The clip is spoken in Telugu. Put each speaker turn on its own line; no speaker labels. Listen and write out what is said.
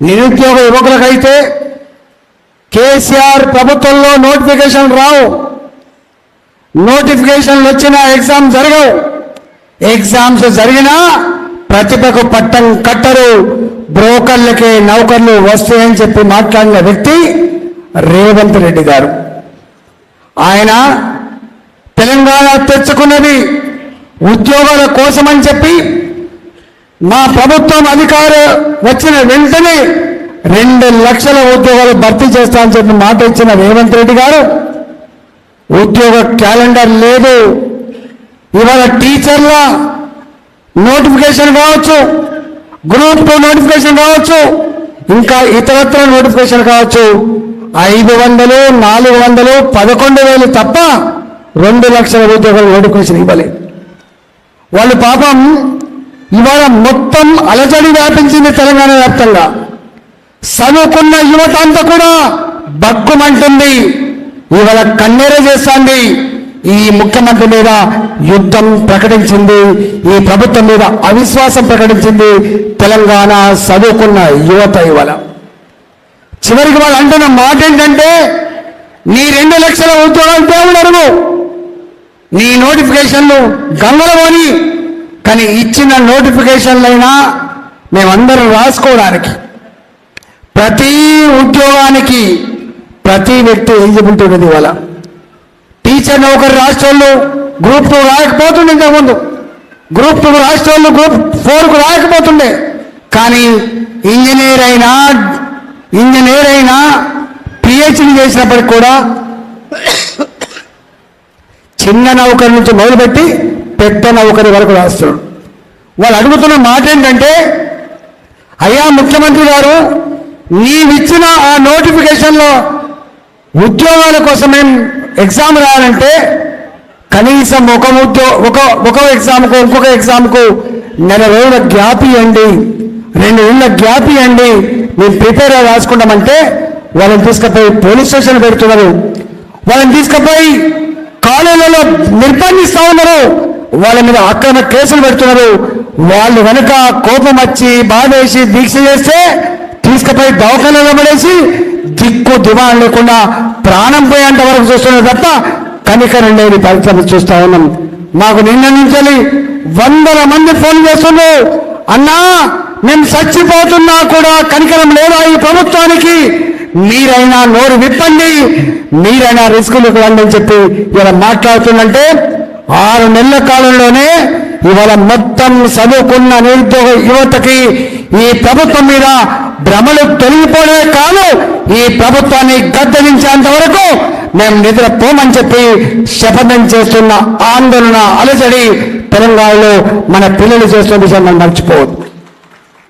నిరుద్యోగ యువకులకైతే కేసీఆర్ ప్రభుత్వంలో నోటిఫికేషన్ రావు. నోటిఫికేషన్లు వచ్చినా ఎగ్జామ్ జరగవు. ఎగ్జామ్స్ జరిగినా ప్రతిభకు పట్టం కట్టరు. బ్రోకర్లకే నౌకర్లు వస్తాయని చెప్పి మాట్లాడిన వ్యక్తి రేవంత్ రెడ్డి గారు. ఆయన తెలంగాణ తెచ్చుకున్నది ఉద్యోగాల కోసమని చెప్పి మా ప్రభుత్వం అధికారం వచ్చిన వెంటనే రెండు లక్షల ఉద్యోగాలు భర్తీ చేస్తామని చెప్పి మాట ఇచ్చిన రేవంత్ రెడ్డి గారు ఉద్యోగ క్యాలెండర్ లేదు. ఇవాళ టీచర్ల నోటిఫికేషన్ కావచ్చు గ్రూప్ టూ నోటిఫికేషన్ కావచ్చు ఇంకా ఇతరత్ర నోటిఫికేషన్ కావచ్చు. ఐదు వందలు నాలుగు వందలు పదకొండు వేలు తప్ప రెండు లక్షల ఉద్యోగాలు నోటిఫికేషన్ ఇవ్వలేదు. వాళ్ళు పాపం ఇవాళ మొత్తం అలజడి వ్యాపించింది తెలంగాణ వ్యాప్తంగా. చదువుకున్న యువత అంతా కూడా బగ్గుమంటుంది. ఇవాళ కన్నీర చేస్తుంది. ఈ ముఖ్యమంత్రి మీద యుద్ధం ప్రకటించింది. ఈ ప్రభుత్వం మీద అవిశ్వాసం ప్రకటించింది. తెలంగాణ చదువుకున్న యువత ఇవాళ. చివరికి వాళ్ళు అంటున్న మాట ఏంటంటే నీ రెండు లక్షల ఉద్యోగాలు దేవుడు అడుగు నీ నోటిఫికేషన్లు గంగలమోని కానీ ఇచ్చిన నోటిఫికేషన్లైనా మేమందరం రాసుకోవడానికి ప్రతి ఉద్యోగానికి ప్రతి వ్యక్తి ఎలిజిబిలిటీ ఉన్నది ఇవాళ. టీచర్ నౌకరు రాష్ట్రంలో గ్రూప్ టూ రాయకపోతుండే ఇంతకుముందు. గ్రూప్ టూ రాష్ట్రంలో గ్రూప్ ఫోర్కు రాయకపోతుండే. కానీ ఇంజనీర్ అయినా ఇంజనీర్ అయినా పిహెచ్డి చేసినప్పటికి కూడా చిన్న నౌకర్ నుంచి మొదలుపెట్టి పెద్ద నౌకరి వరకు రాస్తున్నాడు. వాళ్ళు అడుగుతున్న మాట ఏంటంటే అయ్యా ముఖ్యమంత్రి గారు నీవిచ్చిన ఆ నోటిఫికేషన్లో ఉద్యోగాల కోసం మేము ఎగ్జామ్ రాయాలంటే కనీసం ఒక ఉద్యో ఒక ఒక ఎగ్జామ్కు ఇంకొక ఎగ్జామ్కు నెల రోజుల గ్యాప్ ఇవ్వండి. రెండు రోజుల గ్యాప్ ఇవ్వండి. మేము ప్రిపేర్ అయ్యి రాసుకుంటామంటే వాళ్ళని తీసుకుపోయి పోలీస్ స్టేషన్ పెడుతున్నారు. వాళ్ళని తీసుకుపోయి కాలేజీలలో నిర్బంధిస్తా ఉన్నారు. వాళ్ళ మీద అక్రమ కేసులు పెడుతున్నారు. వాళ్ళు వెనుక కోపం వచ్చి బాధేసి దీక్ష చేస్తే తీసుకుపోయి దవాఖానలో పడేసి దిక్కు దివాణం లేకుండా ప్రాణం పోయేంత వరకు చూస్తున్నారు తప్ప కనికరం లేని పరిస్థితి చూస్తా ఉన్నాం. మాకు నిన్న నుంచి వందల మంది ఫోన్ చేస్తున్నారు అన్నా మేము చచ్చిపోతున్నా కూడా కనికరం లేదా ఈ ప్రభుత్వానికి. మీరైనా నోరు విప్పండి. మీరైనా రిస్కులకు రండి అని చెప్పి ఇలా మాట్లాడుతుందంటే ఆరు నెలల కాలంలోనే ఇవాళ మొత్తం చదువుకున్న నిరుద్యోగ యువతకి ఈ ప్రభుత్వం మీద భ్రమలు తొలగిపోలే కాదు ఈ ప్రభుత్వాన్ని గద్దెదించేంత వరకు మేము నిద్రపోమని చెప్పి శపథం చేస్తున్న ఆందోళన అలజడి తెలంగాణలో మన పిల్లలు చేస్తున్న విషయం మనం మర్చిపోవద్దు.